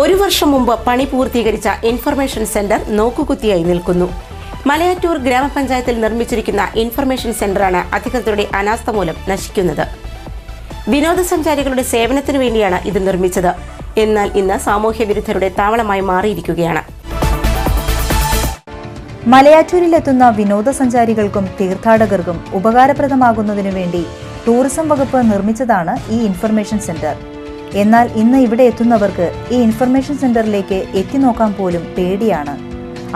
ഒരു വർഷം മുമ്പ് പണി പൂർത്തീകരിച്ച ഇൻഫർമേഷൻ സെന്റർ നോക്കുകുത്തിയായി നിൽക്കുന്നു. മലയാറ്റൂർ ഗ്രാമപഞ്ചായത്തിൽ നിർമ്മിച്ചിരിക്കുന്ന ഇൻഫർമേഷൻ സെന്ററാണ് അധികൃതരുടെ അനാസ്ഥ മൂലം നശിക്കുന്നത്. വിനോദസഞ്ചാരികളുടെ സേവനത്തിനു വേണ്ടിയാണ് ഇത് നിർമ്മിച്ചത്. എന്നാൽ ഇന്ന് സാമൂഹ്യ വിരുദ്ധരുടെ താവളമായി മാറിയിരിക്കുകയാണ്. മലയാറ്റൂരിലെത്തുന്ന വിനോദസഞ്ചാരികൾക്കും തീർത്ഥാടകർക്കും ഉപകാരപ്രദമാകുന്നതിനു വേണ്ടി ടൂറിസം വകുപ്പ് നിർമ്മിച്ചതാണ് ഈ ഇൻഫർമേഷൻ സെന്റർ. എന്നാൽ ഇന്ന് ഇവിടെ എത്തുന്നവർക്ക് ഈ ഇൻഫർമേഷൻ സെന്ററിലേക്ക് എത്തി നോക്കാൻ പോലും പേടിയാണ്.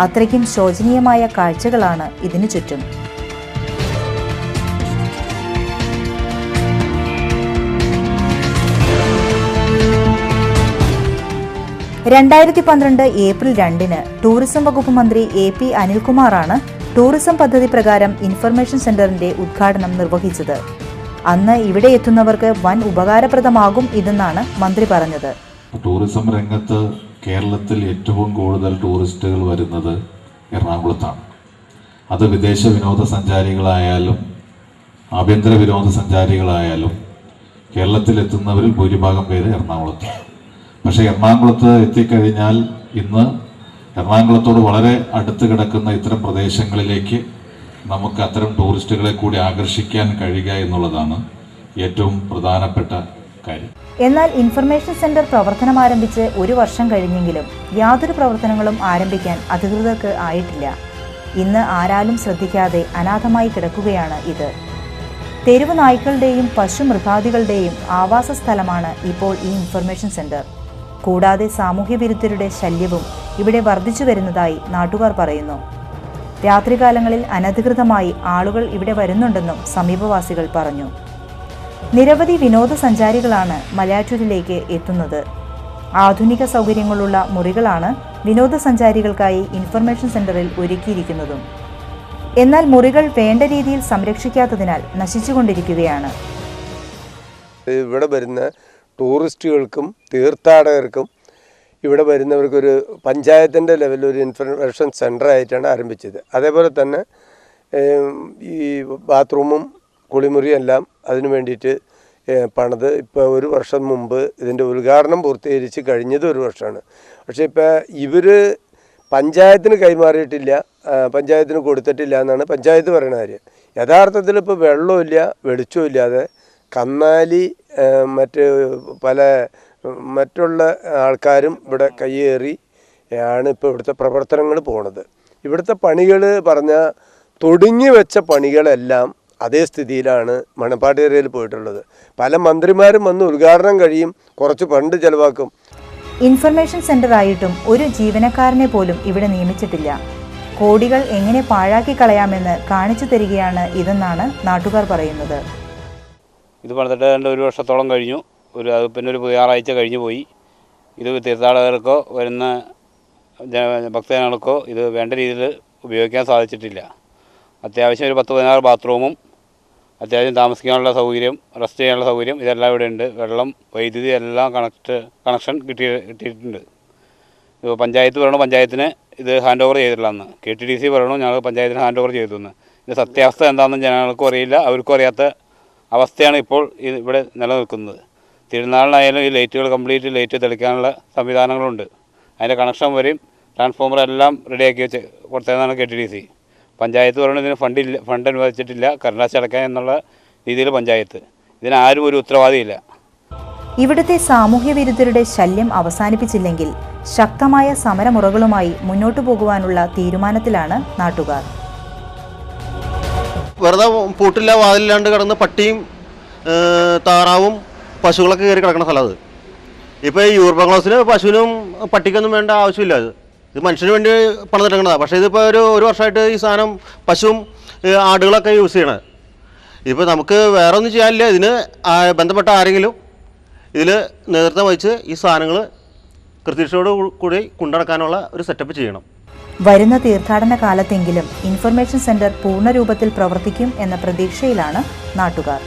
അത്രയ്ക്കും ശോചനീയമായ കാഴ്ചകളാണ് ഇതിനു ചുറ്റും. രണ്ടായിരത്തി പന്ത്രണ്ട് ഏപ്രിൽ രണ്ടിന് ടൂറിസം വകുപ്പ് മന്ത്രി എ പി അനിൽകുമാറാണ് ടൂറിസം പദ്ധതി പ്രകാരം ഇൻഫർമേഷൻ സെന്ററിന്റെ ഉദ്ഘാടനം നിർവഹിച്ചത്. അന്ന് ഇവിടെ എത്തുന്നവർക്ക് വൻ ഉപകാരപ്രദമാകും ഇതെന്നാണ് മന്ത്രി പറഞ്ഞത്. ടൂറിസം രംഗത്ത് കേരളത്തിൽ ഏറ്റവും കൂടുതൽ ടൂറിസ്റ്റുകൾ വരുന്നത് എറണാകുളത്താണ്. അത് വിദേശ വിനോദസഞ്ചാരികളായാലും ആഭ്യന്തര വിനോദസഞ്ചാരികളായാലും കേരളത്തിൽ എത്തുന്നവരിൽ ഭൂരിഭാഗം പേര് എറണാകുളത്താണ്. പക്ഷേ എറണാകുളത്ത് എത്തിക്കഴിഞ്ഞാൽ ഇന്ന് എറണാകുളത്തോട് വളരെ അടുത്ത് കിടക്കുന്ന ഇത്തരം പ്രദേശങ്ങളിലേക്ക് നമുക്ക് അത്തരം ടൂറിസ്റ്റുകളെ കൂടി ആകർഷിക്കാൻ കഴിയുക എന്നുള്ളതാണ് ഏറ്റവും പ്രധാനപ്പെട്ട കാര്യം. എന്നാൽ ഇൻഫർമേഷൻ സെന്റർ പ്രവർത്തനം ആരംഭിച്ച് ഒരു വർഷം കഴിഞ്ഞെങ്കിലും യാതൊരു പ്രവർത്തനങ്ങളും ആരംഭിക്കാൻ അധികൃതർക്ക് ആയിട്ടില്ല. ഇന്ന് ആരാലും ശ്രദ്ധിക്കാതെ അനാഥമായി കിടക്കുകയാണ് ഇത്. തെരുവ് നായ്ക്കളുടെയും പശു മൃഗാദികളുടെയും ആവാസ സ്ഥലമാണ് ഇപ്പോൾ ഈ ഇൻഫർമേഷൻ സെന്റർ കൂടാതെ സാമൂഹ്യ വിരുദ്ധരുടെ ശല്യവും ഇവിടെ വർദ്ധിച്ചു വരുന്നതായി നാട്ടുകാർ പറയുന്നു. രാത്രികാലങ്ങളിൽ അനധികൃതമായി ആളുകൾ ഇവിടെ വരുന്നുണ്ടെന്നും സമീപവാസികൾ പറഞ്ഞു. നിരവധി വിനോദസഞ്ചാരികളാണ് മലയാറ്റൂരിലേക്ക് എത്തുന്നത്. ആധുനിക സൗകര്യങ്ങളുള്ള മുറികളാണ് വിനോദസഞ്ചാരികൾക്കായി ഇൻഫർമേഷൻ സെന്ററിൽ ഒരുക്കിയിരിക്കുന്നതും. എന്നാൽ മുറികൾ വേണ്ട രീതിയിൽ സംരക്ഷിക്കാത്തതിനാൽ നശിച്ചുകൊണ്ടിരിക്കുകയാണ്. ഇവിടെ വരുന്ന ടൂറിസ്റ്റുകൾക്കും തീർത്ഥാടകർക്കും ഇവിടെ വരുന്നവർക്കൊരു പഞ്ചായത്തിന്റെ ലെവലിൽ ഒരു ഇൻഫർമേഷൻ സെന്റർ ആയിട്ടാണ് ആരംഭിച്ചത്. അതേപോലെ തന്നെ ഈ ബാത്റൂമും കുളിമുറിയും എല്ലാം അതിനു വേണ്ടിയിട്ട് പണത് ഇപ്പോൾ ഒരു വർഷം മുമ്പ് ഇതിന്റെ ഉദ്ഘാടനം പൂർത്തീകരിച്ച് കഴിഞ്ഞത് ഒരു വർഷമാണ്. പക്ഷേ ഇപ്പോൾ ഇവർ പഞ്ചായത്തിന് കൈമാറിയിട്ടില്ല പഞ്ചായത്തിന് കൊടുത്തിട്ടില്ല എന്നാണ് പഞ്ചായത്ത് പറയുന്ന കാര്യം. യഥാർത്ഥത്തിൽ ഇപ്പോൾ വെള്ളമില്ല വെളിച്ചവും ഇല്ലാതെ കന്നാലി മറ്റ് പല മറ്റുള്ള ആൾക്കാരും ഇവിടെ കയ്യേറി ആണ് ഇപ്പോൾ ഇവിടുത്തെ പ്രവർത്തനങ്ങൾ പോണത്. ഇവിടുത്തെ പണികൾ പറഞ്ഞാൽ തൊടുങ്ങി വെച്ച പണികളെല്ലാം അതേ സ്ഥിതിയിലാണ് മണപ്പാട്ട് ഏരിയയിൽ പോയിട്ടുള്ളത്. പല മന്ത്രിമാരും വന്ന് ഉദ്ഘാടനം കഴിയും കുറച്ച് ഫണ്ട് ചെലവാക്കും. ഇൻഫർമേഷൻ സെന്റർ ആയിട്ടും ഒരു ജീവനക്കാരനെ പോലും ഇവിടെ നിയമിച്ചിട്ടില്ല. കോടികൾ എങ്ങനെ പാഴാക്കി കളയാമെന്ന് കാണിച്ചു തരികയാണ് ഇതെന്നാണ് നാട്ടുകാർ പറയുന്നത്. ഇത് പണിതിട്ട് രണ്ട് ഒരു വർഷത്തോളം കഴിഞ്ഞു. ഒരു അത് പിന്നെ ഒരു ഞായറാഴ്ച കഴിഞ്ഞു പോയി. ഇത് തീർത്ഥാടകർക്കോ വരുന്ന ജന- ഭക്തജനങ്ങൾക്കോ ഇത് വേണ്ട രീതിയിൽ ഉപയോഗിക്കാൻ സാധിച്ചിട്ടില്ല. അത്യാവശ്യം ഒരു പത്ത് പതിനാറ് ബാത്റൂമും അത്യാവശ്യം താമസിക്കാനുള്ള സൗകര്യം റെസ്റ്റ് ചെയ്യാനുള്ള സൗകര്യം ഇതെല്ലാം ഇവിടെ ഉണ്ട്. വെള്ളം വൈദ്യുതി എല്ലാം കണക്ട് കണക്ഷൻ കിട്ടി കിട്ടിയിട്ടുണ്ട്. ഇപ്പോൾ പഞ്ചായത്ത് പറയണു പഞ്ചായത്തിന് ഇത് ഹാൻഡ് ഓവർ ചെയ്തിട്ടില്ലെന്ന് കെ ടി ഡി സി പറയണു ഞങ്ങൾ പഞ്ചായത്തിന് ഹാൻഡ് ഓവർ ചെയ്തു എന്ന് ഇത് സത്യാവസ്ഥ എന്താണെന്ന് ജനങ്ങൾക്കും അറിയില്ല. അവർക്കും അറിയാത്ത അവസ്ഥയാണ് ഇപ്പോൾ ഇവിടെ നിലനിൽക്കുന്നത്. തിരുനാളിനായാലും ഈ ലൈറ്റുകൾ കംപ്ലീറ്റ് ലൈറ്റ് തെളിക്കാനുള്ള സംവിധാനങ്ങളുണ്ട്. അതിന്റെ കണക്ഷൻ വരെയും ട്രാൻസ്ഫോമർ എല്ലാം റെഡിയാക്കി വെച്ച് കൊടുത്തതെന്നാണ് K T D C. Panchayat പറയുന്നത് ഇതിന് ഫണ്ടില്ല ഫണ്ട് അനുവദിച്ചിട്ടില്ല കരുണാശ അടയ്ക്കാൻ എന്നുള്ള രീതിയിൽ പഞ്ചായത്ത്. ഇതിന് ആരും ഒരു ഉത്തരവാദിയില്ല. ഇവിടുത്തെ സാമൂഹ്യ വിരുദ്ധരുടെ ശല്യം അവസാനിപ്പിച്ചില്ലെങ്കിൽ ശക്തമായ സമരമുറകളുമായി മുന്നോട്ടു പോകുവാനുള്ള തീരുമാനത്തിലാണ് നാട്ടുകാർ. വെറുതെ പൂട്ടില്ല വാതിലില്ലാണ്ട് കിടന്ന് പട്ടിയും താറാവും പശുക്കളൊക്കെ കയറി കിടക്കുന്ന സ്ഥലം അത്. ഇപ്പോൾ ഈ യൂർബൻ ക്ലോസിന് പശുവിനും പട്ടിക്കൊന്നും വേണ്ട ആവശ്യമില്ല അത്. ഇത് മനുഷ്യന് വേണ്ടി പണിതിറങ്ങണതാണ് പക്ഷേ ഇതിപ്പോൾ ഒരു ഒരു വർഷമായിട്ട് ഈ സാധനം പശുവും ആടുകളൊക്കെ യൂസ് ചെയ്യണത് ഇപ്പോൾ നമുക്ക് വേറെ ഒന്നും ചെയ്യാനില്ല. ഇതിന് ബന്ധപ്പെട്ട ആരെങ്കിലും ഇതിൽ നേതൃത്വം വഹിച്ച് ഈ സാധനങ്ങൾ കൃത്യക്ഷയോട് കൂടി കൊണ്ടുനടക്കാനുള്ള ഒരു സെറ്റപ്പ് ചെയ്യണം. വരുന്ന തീർത്ഥാടന കാലത്തെങ്കിലും ഇൻഫർമേഷൻ സെന്റർ പൂർണ രൂപത്തിൽ പ്രവർത്തിക്കും എന്ന പ്രതീക്ഷയിലാണ് നാട്ടുകാർ.